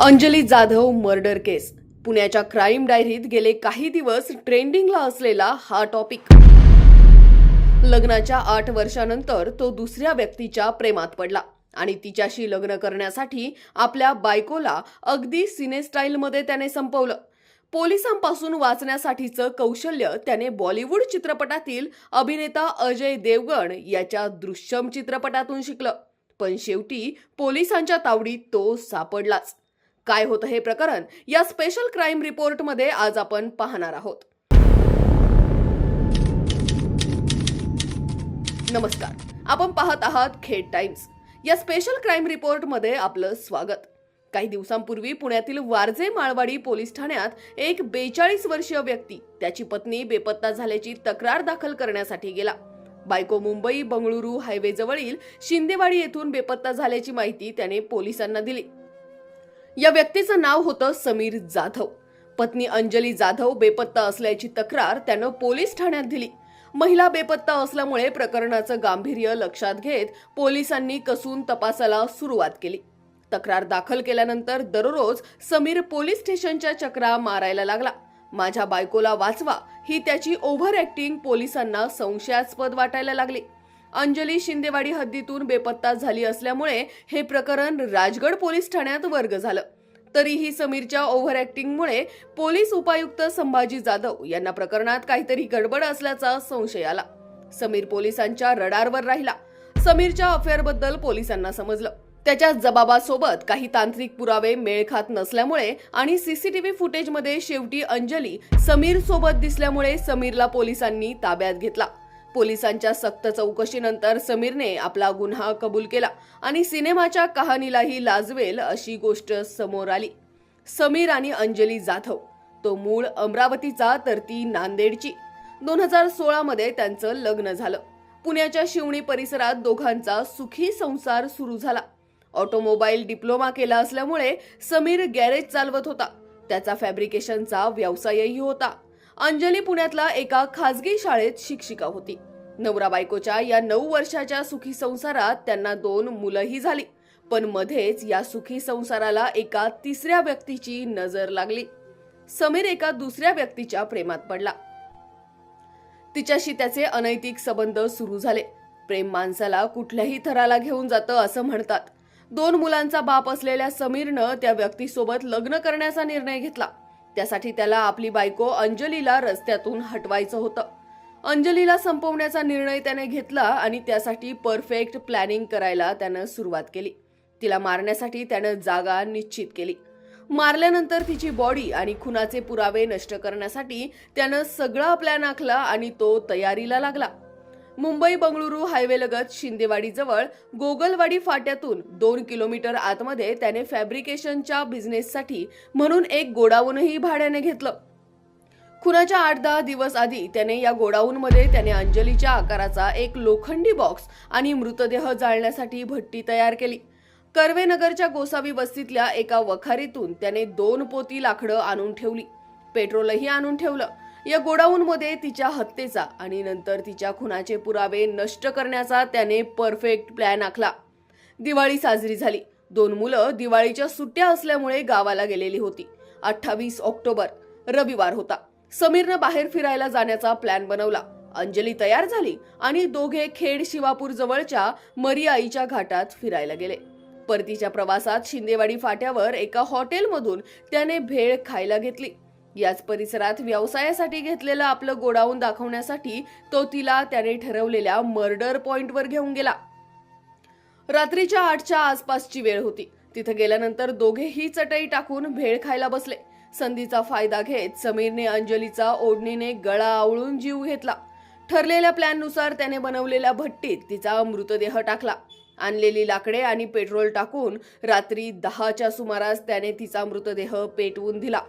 Anjali Jadhav murder केस. पुण्याच्या crime डायरीत गेले काही दिवस ट्रेंडिंगला असलेला हा टॉपिक. लग्नाच्या आठ वर्षानंतर तो दुसऱ्या व्यक्तीच्या प्रेमात पडला आणि तिच्याशी लग्न करण्यासाठी आपल्या बायकोला अगदी सिनेस्टाईलमध्ये त्याने संपवलं. पोलिसांपासून वाचण्यासाठीचं कौशल्य त्याने बॉलिवूड चित्रपटातील अभिनेता अजय देवगण याच्या दृश्यम चित्रपटातून शिकलं. पण शेवटी पोलिसांच्या तावडीत तो सापडलाच. काय होतं हे प्रकरण या स्पेशल क्राईम रिपोर्टमध्ये आज आपण पाहणार आहोत. नमस्कार. आपण पाहत आहात खेड टाइम्स. या स्पेशल क्राईम रिपोर्टमध्ये आपलं स्वागत. काही दिवसांपूर्वी पुण्यातील वारजे माळवाडी पोलीस ठाण्यात एक बेचाळीस वर्षीय व्यक्ती त्याची पत्नी बेपत्ता झाल्याची तक्रार दाखल करण्यासाठी गेला. बायको मुंबई बंगळुरू हायवे जवळील शिंदेवाडी येथून बेपत्ता झाल्याची माहिती त्याने पोलिसांना दिली. या व्यक्तीचं नाव होतं समीर जाधव. पत्नी अंजली जाधव बेपत्ता असल्याची तक्रार त्यानं पोलीस ठाण्यात दिली. महिला बेपत्ता असल्यामुळे प्रकरणाचं गांभीर्य लक्षात घेत पोलिसांनी कसून तपासाला सुरुवात केली. तक्रार दाखल केल्यानंतर दररोज समीर पोलीस स्टेशनच्या चक्रा मारायला लागला. माझ्या बायकोला वाचवा ही त्याची ओव्हर ऍक्टिंग पोलिसांना संशयास्पद वाटायला लागली. अंजली शिंदेवाडी हद्दीतून बेपत्ता झाली असल्यामुळे हे प्रकरण राजगड पोलीस ठाण्यात वर्ग झालं. तरीही समीरच्या ओव्हर ऍक्टिंगमुळे पोलीस उपायुक्त संभाजी जाधव यांना प्रकरणात काहीतरी गडबड असल्याचा संशय आला. समीर पोलिसांच्या रडारवर राहिला. समीरच्या अफेअरबद्दल पोलिसांना समजलं. त्याच्या जबाबासोबत काही तांत्रिक पुरावे मेळ खात नसल्यामुळे आणि सीसीटीव्ही फुटेजमध्ये शेवटी अंजली समीर सोबत दिसल्यामुळे समीरला पोलिसांनी ताब्यात घेतला. पोलिसांच्या सक्त चौकशीनंतर समीरने आपला गुन्हा कबूल केला आणि सिनेमाच्या कहाणीलाही लाजवेल अशी गोष्ट समोर आली. समीर आणि अंजली जाधव तो मूळ अमरावतीचा तर ती नांदेडची. दोन हजार सोळामध्ये त्यांचं लग्न झालं. पुण्याच्या शिवणी परिसरात दोघांचा सुखी संसार सुरू झाला. ऑटोमोबाईल डिप्लोमा केला असल्यामुळे समीर गॅरेज चालवत होता. त्याचा फॅब्रिकेशनचा व्यवसायही होता. अंजली पुण्यातला एका खासगी शाळेत शिक्षिका होती. नवरा बायकोच्या या नऊ वर्षाच्या सुखी संसारात त्यांना दोन मुलंही झाली. पण मध्येच या सुखी संसाराला एका तिसऱ्या व्यक्तीची नजर लागली. समीर एका दुसऱ्या व्यक्तीच्या प्रेमात पडला. तिच्याशी त्याचे अनैतिक संबंध सुरू झाले. प्रेम माणसाला कुठल्याही थराला घेऊन जातं असं म्हणतात. दोन मुलांचा बाप असलेल्या समीरनं त्या व्यक्तीसोबत लग्न करण्याचा निर्णय घेतला. त्यासाठी त्याला आपली बायको अंजलीला रस्त्यातून हटवायचं होतं. अंजलीला संपवण्याचा निर्णय त्याने घेतला आणि त्यासाठी परफेक्ट प्लॅनिंग करायला त्यानं सुरुवात केली. तिला मारण्यासाठी त्यानं जागा निश्चित केली. मारल्यानंतर तिची बॉडी आणि खुनाचे पुरावे नष्ट करण्यासाठी त्यानं सगळा प्लॅन आखला आणि तो तयारीला लागला. मुंबई बंगळुरू हायवेलगत शिंदेवाडीजवळ गोगलवाडी फाट्यातून दोन किलोमीटर आतमध्ये त्याने फॅब्रिकेशनच्या बिझनेससाठी म्हणून एक गोडाऊनही भाड्याने घेतलं. खुनाच्या आठ दहा दिवस आधी त्याने या गोडाऊनमध्ये त्याने अंजलीच्या आकाराचा एक लोखंडी बॉक्स आणि मृतदेह जाळण्यासाठी भट्टी तयार केली. कर्वेनगरच्या गोसावी वस्तीतल्या एका वखारीतून त्याने दोन पोती लाकडं आणून ठेवली. पेट्रोलही आणून ठेवलं. या गोडाऊनमध्ये तिच्या हत्येचा आणि नंतर तिच्या खुनाचे पुरावे नष्ट करण्याचा त्याने परफेक्ट प्लॅन आखला. दिवाळी साजरी झाली. दोन मुलं दिवाळीच्या सुट्ट्या असल्यामुळे गावाला गेलेली होती. अठ्ठावीस ऑक्टोबर रविवार होता. समीरनं बाहेर फिरायला जाण्याचा प्लॅन बनवला. अंजली तयार झाली आणि दोघे खेड शिवापूर जवळच्या मरिआईच्या घाटात फिरायला गेले. परतीच्या प्रवासात शिंदेवाडी फाट्यावर एका हॉटेलमधून त्याने भेळ खायला घेतली. याच परिसरात व्यवसायासाठी घेतलेलं आपलं गोडाऊन दाखवण्यासाठी तो तिला त्याने ठरवलेल्या मर्डर पॉइंटवर घेऊन गेला. रात्रीच्या आठच्या आसपासची वेळ होती. तिथं गेल्यानंतर दोघेही चटई टाकून भेळ खायला बसले. संधीचा फायदा घेत समीरने अंजलीचा ओढणीने गळा आवळून जीव घेतला. ठरलेल्या प्लॅननुसार त्याने बनवलेल्या भट्टीत तिचा मृतदेह टाकला. आणलेली लाकडे आणि पेट्रोल टाकून रात्री दहाच्या सुमारास त्याने तिचा मृतदेह पेटवून दिला.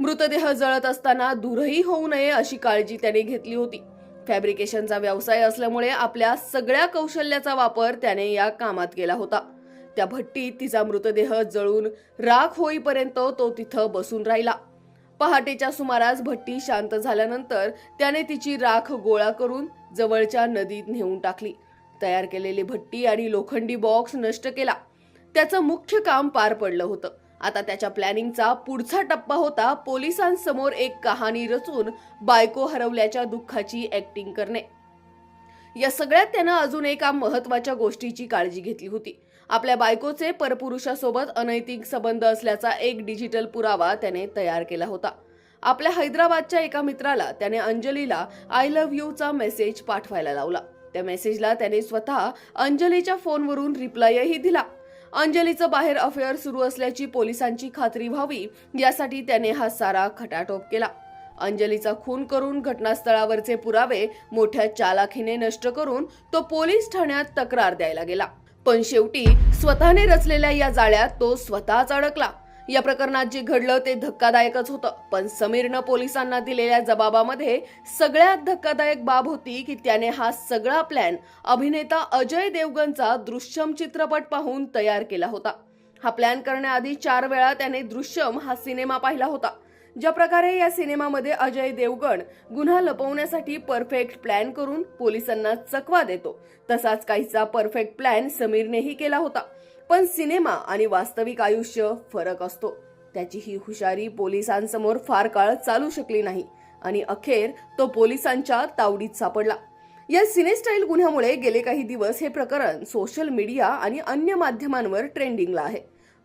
मृतदेह जळत असताना दूरही होऊ नये अशी काळजी त्याने घेतली होती. फॅब्रिकेशनचा व्यवसाय असल्यामुळे आपल्या सगळ्या कौशल्याचा वापर त्याने या कामात केला होता. त्या भट्टीत तिचा मृतदेह जळून राख होईपर्यंत तो तिथं बसून राहिला. पहाटेच्या सुमारास भट्टी शांत झाल्यानंतर त्याने तिची राख गोळा करून जवळच्या नदीत नेऊन टाकली. तयार केलेली भट्टी आणि लोखंडी बॉक्स नष्ट केला. त्याचं मुख्य काम पार पडलं होतं. आता त्याच्या प्लॅनिंगचा पुढचा टप्पा होता पोलिसांसमोर एक कहाणी रचून बायको हरवल्याच्या दुःखाची ऍक्टिंग करणे. या सगळ्यात त्यानं अजून एका महत्त्वाच्या गोष्टीची काळजी घेतली होती. आपल्या बायकोचे परपुरुषासोबत अनैतिक संबंध असल्याचा एक डिजिटल पुरावा त्याने तयार केला होता. आपल्या हैदराबादच्या एका मित्राला त्याने अंजलीला आय लव्ह यूचा मेसेज पाठवायला लावला. त्या मेसेजला त्याने स्वतः अंजलीच्या फोनवरून रिप्लायही दिला. अंजलीचं बाहेर अफेअर सुरू असल्याची पोलिसांची खात्री व्हावी यासाठी त्याने हा सारा खटाटोप केला. अंजलीचा खून करून घटनास्थळावरचे पुरावे मोठ्या चालाखीने नष्ट करून तो पोलीस ठाण्यात तक्रार द्यायला गेला. पण शेवटी स्वतःने रचलेल्या या जाळ्यात तो स्वतःच अडकला. या प्रकरणात जे घडलं ते धक्कादायकच होतं. पण समीरनं पोलिसांना दिलेल्या जबाबामध्ये सगळ्यात धक्कादायक बाब होती की त्याने हा सगळा प्लॅन अभिनेता अजय देवगनचा दृश्यम चित्रपट पाहून तयार केला होता. हा प्लॅन करण्याआधी चार वेळा त्याने दृश्यम हा सिनेमा पाहिला होता. ज्या प्रकारे या सिनेमामध्ये अजय देवगण गुन्हा लपवण्यासाठी परफेक्ट प्लॅन करून पोलिसांना चकवा देतो तसाच काहीचा परफेक्ट प्लॅन समीरनेही केला होता. पण सिनेमा आणि वास्तविक आयुष्य फरक असतो. त्याची ही हुशारी पोलिसांसमोर फार काळ चालू शकली नाही आणि अखेर तो पोलिसांच्या तावडीत सापडला. या सिनेस्टाईल गुन्ह्यामुळे गेले काही दिवस हे प्रकरण सोशल मीडिया आणि अन्य माध्यमांवर ट्रेंडिंगला आहे.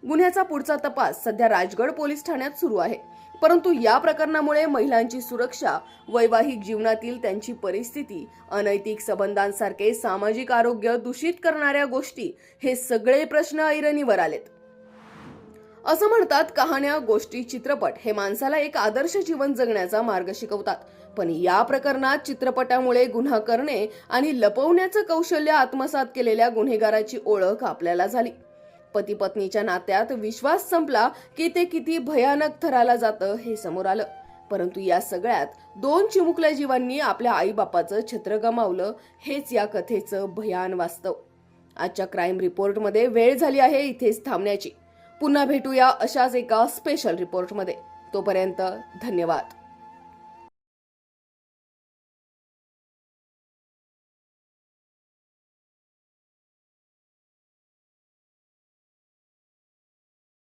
गुन्ह्याचा पुढचा तपास सध्या राजगड पोलीस ठाण्यात सुरू आहे. परंतु या प्रकरणामुळे महिलांची सुरक्षा वैवाहिक जीवनातील त्यांची परिस्थिती अनैतिक संबंधांसारखे सामाजिक आरोग्य दूषित करणाऱ्या गोष्टी हे सगळे प्रश्न ऐरणीवर आलेत. असं म्हणतात कहाण्या गोष्टी चित्रपट हे माणसाला एक आदर्श जीवन जगण्याचा मार्ग शिकवतात. पण या प्रकरणात चित्रपटामुळे गुन्हा करणे आणि लपवण्याचं कौशल्य आत्मसात केलेल्या गुन्हेगाराची ओळख आपल्याला झाली. पती पत्नीच्या नात्यात विश्वास संपला की ते किती भयानक थराला जातं हे समोर आलं. परंतु या सगळ्यात दोन चिमुकल्या जीवांनी आपल्या आईबापाचं छत्र गमावलं हेच या कथेचं भयान वास्तव. आजच्या क्राईम रिपोर्टमध्ये वेळ झाली आहे इथेच थांबण्याची. पुन्हा भेटूया अशाच एका स्पेशल रिपोर्टमध्ये तोपर्यंत धन्यवाद.